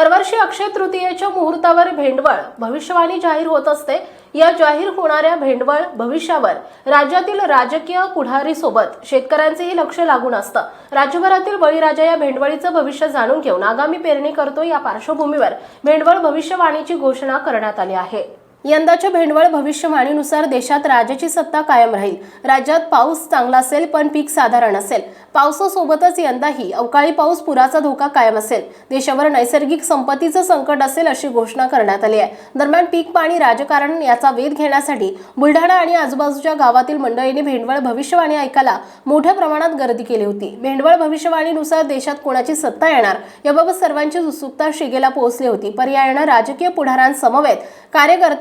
दरवर्षी अक्षय तृतीयेच्या मुहूर्तावर भेंडवळ भविष्यवाणी जाहीर होत असते. या जाहीर होणाऱ्या भेंडवळ भविष्यावर राज्यातील राजकीय पुढारी सोबत शेतकऱ्यांचेही लक्ष लागून असतं. राज्यभरातील बळीराजा या भेंडवळीचं भविष्य जाणून घेऊन आगामी पेरणी करतो या पार्श्वभूमीवर भेंडवळ भविष्यवाणीची घोषणा करण्यात आली आहे. यंदाच्या भेंडवळ भविष्यवाणीनुसार देशात राजाची सत्ता कायम राहील. राज्यात पाऊस चांगला असेल पण पीक साधारण असेल. पावसासोबतच यंदाही अवकाळी पाऊस पुराचा धोका कायम असेल. देशावर नैसर्गिक संपत्तीचं संकट असेल अशी घोषणा करण्यात आली आहे. दरम्यान पीक पाणी राजकारण याचा वेध घेण्यासाठी बुलढाणा आणि आजूबाजूच्या गावातील मंडळींनी भेंडवळ भविष्यवाणी ऐकायला मोठ्या प्रमाणात गर्दी केली होती. भेंडवळ भविष्यवाणीनुसार देशात कोणाची सत्ता येणार याबाबत सर्वांची उत्सुकता शिगेला पोहोचली होती. पर्यायानं राजकीय पुढाऱ्यांसमवेत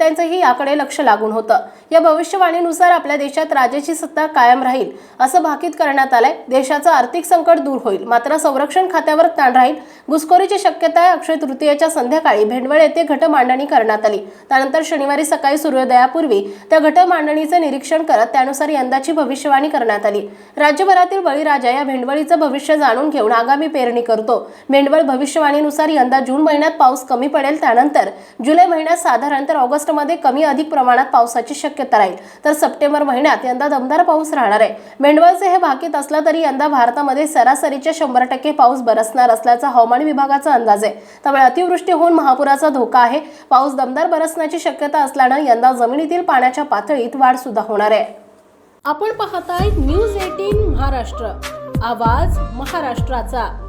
शेतकऱ्यांचंही याकडे लक्ष लागून होतं. या भविष्यवाणीनुसार आपल्या देशात राजाची सत्ता कायम राहील असं भाकीत करण्यात आलंय. देशाचं आर्थिक संकट दूर होईल मात्र संरक्षण खात्यावर ताण राहील. घुसखोरीची शक्यता आहे. अक्षय तृतीयेच्या संध्याकाळी भेंडवळ येथे घट मांडणी करण्यात आली. त्यानंतर शनिवारी सकाळी सूर्योदयापूर्वी त्या घट मांडणीचं निरीक्षण करत त्यानुसार यंदाची भविष्यवाणी करण्यात आली. राज्यभरातील बळीराजा या भेंडवळीचं भविष्य जाणून घेऊन आगामी पेरणी करतो. भेंडवळ भविष्यवाणीनुसार यंदा जून महिन्यात पाऊस कमी पडेल त्यानंतर जुलै महिन्यात साधारण तर ऑगस्टमध्ये कमी अधिक प्रमाणात पावसाची शक्यता राहील. तर सप्टेंबर महिन्यात यंदा दमदार पाऊस राहणार आहे. मेंढवळचे हे भाकीत असलं तरी यंदा भारतामध्ये सरासरीच्या शंभर टक्के पाऊस बरसणार असल्याचा हवामान विभागाचा अंदाज आहे. त्यामुळे अतिवृष्टी होऊन महापुराचा धोका आहे. पाऊस दमदार बरसण्याची शक्यता असल्यानं यंदा जमिनीतील पाण्याच्या पातळीत वाढ सुद्धा होणार आहे. आपण पाहताय न्यूज एटीन महाराष्ट्र. आवाज महाराष्ट्राचा.